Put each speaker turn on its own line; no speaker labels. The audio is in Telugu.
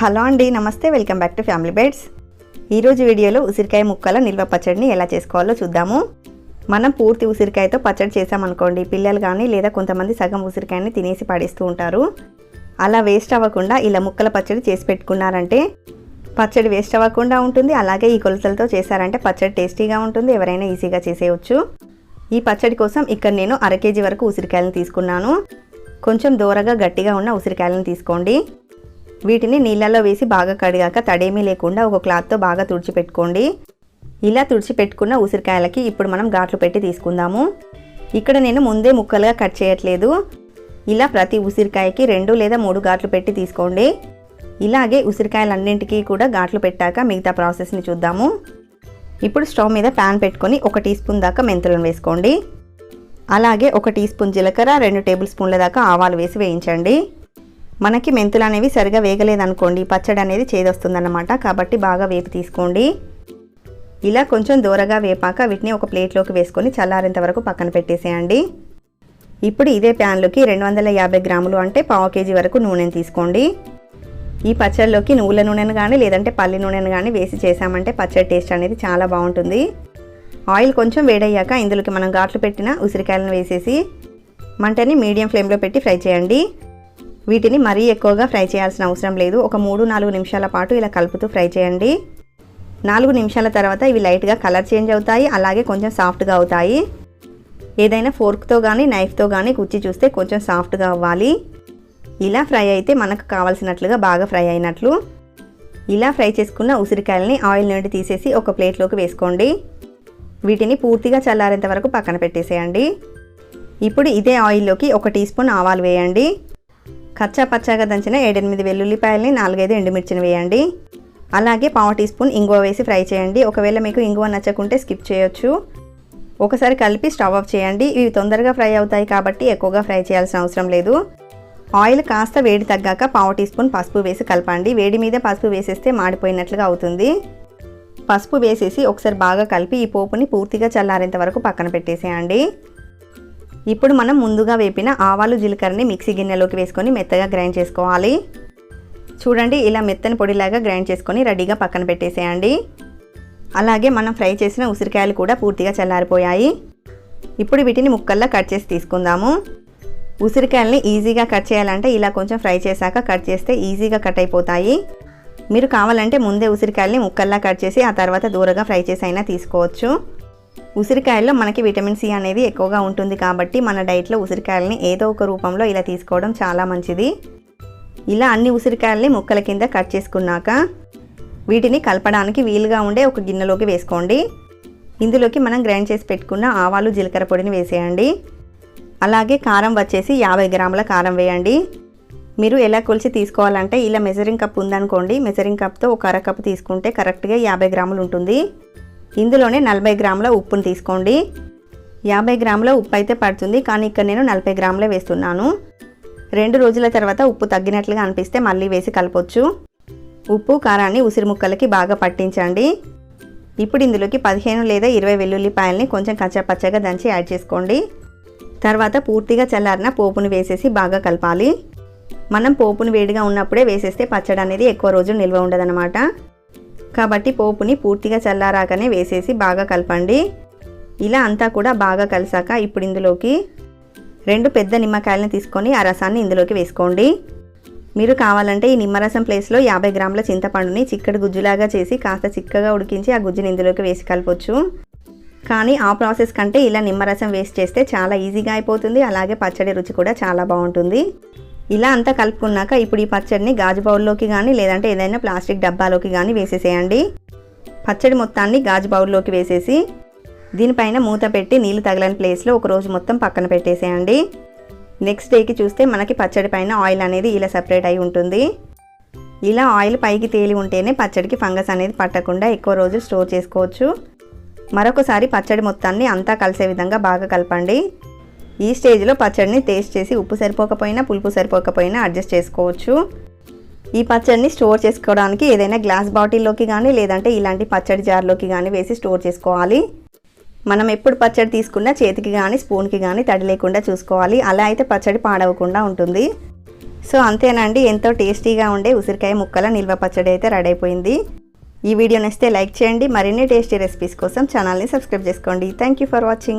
హలో అండి నమస్తే welcome back to family beds. ఈరోజు వీడియోలో ఉసిరికాయ ముక్కల నిల్వ పచ్చడిని ఎలా చేసుకోవాలో చూద్దాము. మనం పూర్తి ఉసిరికాయతో పచ్చడి చేసామనుకోండి పిల్లలు కానీ లేదా కొంతమంది సగం ఉసిరికాయని తినేసి పడేస్తూ ఉంటారు. అలా వేస్ట్ అవ్వకుండా ఇలా ముక్కల పచ్చడి చేసి పెట్టుకున్నారంటే పచ్చడి వేస్ట్ అవ్వకుండా ఉంటుంది. అలాగే ఈ కొలతలతో చేశారంటే పచ్చడి టేస్టీగా ఉంటుంది. ఎవరైనా ఈజీగా చేసేయచ్చు. ఈ పచ్చడి కోసం ఇక్కడ నేను అర కేజీ వరకు ఉసిరికాయలను తీసుకున్నాను. కొంచెం దూరగా గట్టిగా ఉన్న ఉసిరికాయలను తీసుకోండి. వీటిని నీళ్ళలో వేసి బాగా కడిగాక తడేమీ లేకుండా ఒక క్లాత్తో బాగా తుడిచిపెట్టుకోండి. ఇలా తుడిచిపెట్టుకున్న ఉసిరికాయలకి ఇప్పుడు మనం ఘాట్లు పెట్టి తీసుకుందాము. ఇక్కడ నేను ముందే ముక్కలుగా కట్ చేయట్లేదు. ఇలా ప్రతి ఉసిరికాయకి రెండు లేదా మూడు ఘాట్లు పెట్టి తీసుకోండి. ఇలాగే ఉసిరికాయలన్నింటికీ కూడా ఘాట్లు పెట్టాక మిగతా ప్రాసెస్ని చూద్దాము. ఇప్పుడు స్టవ్ మీద ప్యాన్ పెట్టుకొని ఒక టీ స్పూన్ దాకా మెంతులను వేసుకోండి. అలాగే ఒక టీ స్పూన్ జీలకర్ర రెండు టేబుల్ స్పూన్ల దాకా ఆవాలు వేసి వేయించండి. మనకి మెంతులు అనేవి సరిగా వేగలేదనుకోండి పచ్చడి అనేది చేదొస్తుందన్నమాట. కాబట్టి బాగా వేపి తీసుకోండి. ఇలా కొంచెం దూరగా వేపాక వీటిని ఒక ప్లేట్లోకి వేసుకొని చల్లారేంత వరకు పక్కన పెట్టేసేయండి. ఇప్పుడు ఇదే ప్యాన్లోకి రెండు వందల యాభై గ్రాములు అంటే పావు కేజీ వరకు నూనెను తీసుకోండి. ఈ పచ్చడిలోకి నువ్వుల నూనెను కానీ లేదంటే పల్లి నూనెను కానీ వేసి చేసామంటే పచ్చడి టేస్ట్ అనేది చాలా బాగుంటుంది. ఆయిల్ కొంచెం వేడయ్యాక ఇందులోకి మనం ఘాట్లు పెట్టిన ఉసిరికాయలను వేసేసి మంటని మీడియం ఫ్లేమ్లో పెట్టి ఫ్రై చేయండి. వీటిని మరీ ఎక్కువగా ఫ్రై చేయాల్సిన అవసరం లేదు. ఒక మూడు నాలుగు నిమిషాల పాటు ఇలా కలుపుతూ ఫ్రై చేయండి. నాలుగు నిమిషాల తర్వాత ఇవి లైట్గా కలర్ చేంజ్ అవుతాయి. అలాగే కొంచెం సాఫ్ట్గా అవుతాయి. ఏదైనా ఫోర్క్తో కానీ నైఫ్తో కానీ కుచ్చి చూస్తే కొంచెం సాఫ్ట్గా అవ్వాలి. ఇలా ఫ్రై అయితే మనకు కావాల్సినట్లుగా బాగా ఫ్రై అయినట్లు. ఇలా ఫ్రై చేసుకున్న ఉసిరికాయలని ఆయిల్ నుండి తీసేసి ఒక ప్లేట్లోకి వేసుకోండి. వీటిని పూర్తిగా చల్లారేంత వరకు పక్కన పెట్టేసేయండి. ఇప్పుడు ఇదే ఆయిల్లోకి ఒక టీ స్పూన్ ఆవాలు వేయండి. కచ్చా పచ్చాగా దంచిన ఏడెనిమిది వెల్లుల్లిపాయలని నాలుగైదు ఎండుమిర్చిని వేయండి. అలాగే పావు టీ స్పూన్ ఇంగువ వేసి ఫ్రై చేయండి. ఒకవేళ మీకు ఇంగువ నచ్చకుంటే స్కిప్ చేయొచ్చు. ఒకసారి కలిపి స్టవ్ ఆఫ్ చేయండి. ఇవి తొందరగా ఫ్రై అవుతాయి కాబట్టి ఎక్కువగా ఫ్రై చేయాల్సిన అవసరం లేదు. ఆయిల్ కాస్త వేడి తగ్గాక పావు టీ స్పూన్ పసుపు వేసి కలపండి. వేడి మీద పసుపు వేసేస్తే మాడిపోయినట్లుగా అవుతుంది. పసుపు వేసేసి ఒకసారి బాగా కలిపి ఈ పోపుని పూర్తిగా చల్లారేంత వరకు పక్కన పెట్టేసేయండి. ఇప్పుడు మనం ముందుగా వేపిన ఆవాలు జీలకర్రని మిక్సీ గిన్నెలోకి వేసుకొని మెత్తగా గ్రైండ్ చేసుకోవాలి. చూడండి ఇలా మెత్తని పొడిలాగా గ్రైండ్ చేసుకొని రెడీగా పక్కన పెట్టేసేయండి. అలాగే మనం ఫ్రై చేసిన ఉసిరికాయలు కూడా పూర్తిగా చల్లారిపోయాయి. ఇప్పుడు వీటిని ముక్కల్లా కట్ చేసి తీసుకుందాము. ఉసిరికాయలని ఈజీగా కట్ చేయాలంటే ఇలా కొంచెం ఫ్రై చేశాక కట్ చేస్తే ఈజీగా కట్ అయిపోతాయి. మీరు కావాలంటే ముందే ఉసిరికాయల్ని ముక్కల్లా కట్ చేసి ఆ తర్వాత దూరగా ఫ్రై చేసి అయినా తీసుకోవచ్చు. ఉసిరికాయల్లో మనకి విటమిన్ సి అనేది ఎక్కువగా ఉంటుంది కాబట్టి మన డైట్లో ఉసిరికాయలని ఏదో ఒక రూపంలో ఇలా తీసుకోవడం చాలా మంచిది. ఇలా అన్ని ఉసిరికాయల్ని ముక్కల కింద కట్ చేసుకున్నాక వీటిని కలపడానికి వీలుగా ఉండే ఒక గిన్నెలోకి వేసుకోండి. ఇందులోకి మనం గ్రైండ్ చేసి పెట్టుకున్న ఆవాలు జీలకర్ర పొడిని వేసేయండి. అలాగే కారం వచ్చేసి యాభై గ్రాముల కారం వేయండి. మీరు ఎలా కొలిచి తీసుకోవాలంటే ఇలా మెజరింగ్ కప్ ఉందనుకోండి. మెజరింగ్ కప్తో ఒక అర కప్ తీసుకుంటే కరెక్ట్గా యాభై గ్రాములు ఉంటుంది. ఇందులోనే నలభై గ్రాముల ఉప్పును తీసుకోండి. యాభై గ్రాముల ఉప్పు అయితే పడుతుంది కానీ ఇక్కడ నేను నలభై గ్రాములే వేస్తున్నాను. రెండు రోజుల తర్వాత ఉప్పు తగ్గినట్లుగా అనిపిస్తే మళ్ళీ వేసి కలపొచ్చు. ఉప్పు కారాన్ని ఉసిరి ముక్కలకి బాగా పట్టించండి. ఇప్పుడు ఇందులోకి పదిహేను లేదా ఇరవై వెల్లుల్లిపాయల్ని కొంచెం కచ్చాపచ్చగా దంచి యాడ్ చేసుకోండి. తర్వాత పూర్తిగా చల్లారిన పోపును వేసేసి బాగా కలపాలి. మనం పోపును వేడిగా ఉన్నప్పుడే వేసేస్తే పచ్చడి అనేది ఎక్కువ రోజులు నిల్వ ఉండదన్నమాట. కాబట్టి పోపుని పూర్తిగా చల్లారాకనే వేసేసి బాగా కలపండి. ఇలా అంతా కూడా బాగా కలిసాక ఇప్పుడు ఇందులోకి రెండు పెద్ద నిమ్మకాయలను తీసుకొని ఆ రసాన్ని ఇందులోకి వేసుకోండి. మీరు కావాలంటే ఈ నిమ్మరసం ప్లేస్లో యాభై గ్రాముల చింతపండుని చిక్కడి గుజ్జులాగా చేసి కాస్త చిక్కగా ఉడికించి ఆ గుజ్జుని ఇందులోకి వేసి కలపొచ్చు. కానీ ఆ ప్రాసెస్ కంటే ఇలా నిమ్మరసం వేస్ట్ చేస్తే చాలా ఈజీగా అయిపోతుంది. అలాగే పచ్చడి రుచి కూడా చాలా బాగుంటుంది. ఇలా అంతా కలుపుకున్నాక ఇప్పుడు ఈ పచ్చడిని గాజు బౌల్లోకి కానీ లేదంటే ఏదైనా ప్లాస్టిక్ డబ్బాలోకి కానీ వేసేసేయండి. పచ్చడి మొత్తాన్ని గాజు బౌల్లోకి వేసేసి దీనిపైన మూత పెట్టి నీళ్ళు తగలని ప్లేస్లో ఒక రోజు మొత్తం పక్కన పెట్టేసేయండి. నెక్స్ట్ డేకి చూస్తే మనకి పచ్చడి పైన ఆయిల్ అనేది ఇలా సపరేట్ అయి ఉంటుంది. ఇలా ఆయిల్ పైకి తేలి ఉంటేనే పచ్చడికి ఫంగస్ అనేది పట్టకుండా ఎక్కువ రోజులు స్టోర్ చేసుకోవచ్చు. మరొకసారి పచ్చడి మొత్తాన్ని అంతా కలిసే విధంగా బాగా కలపండి. ఈ స్టేజ్లో పచ్చడిని టేస్ట్ చేసి ఉప్పు సరిపోకపోయినా పులుపు సరిపోకపోయినా అడ్జస్ట్ చేసుకోవచ్చు. ఈ పచ్చడిని స్టోర్ చేసుకోవడానికి ఏదైనా గ్లాస్ బాటిల్లోకి కానీ లేదంటే ఇలాంటి పచ్చడి జార్లోకి కానీ వేసి స్టోర్ చేసుకోవాలి. మనం ఎప్పుడు పచ్చడి తీసుకున్నా చేతికి కానీ స్పూన్కి కానీ తడి లేకుండా చూసుకోవాలి. అలా అయితే పచ్చడి పాడవకుండా ఉంటుంది. సో అంతేనండి. ఎంతో టేస్టీగా ఉండే ఉసిరికాయ ముక్కల నిల్వ పచ్చడి అయితే రెడీ అయిపోయింది. ఈ వీడియో నచ్చితే లైక్ చేయండి. మరిన్ని టేస్టీ రెసిపీస్ కోసం ఛానల్ని సబ్స్క్రైబ్ చేసుకోండి. Thank you for watching.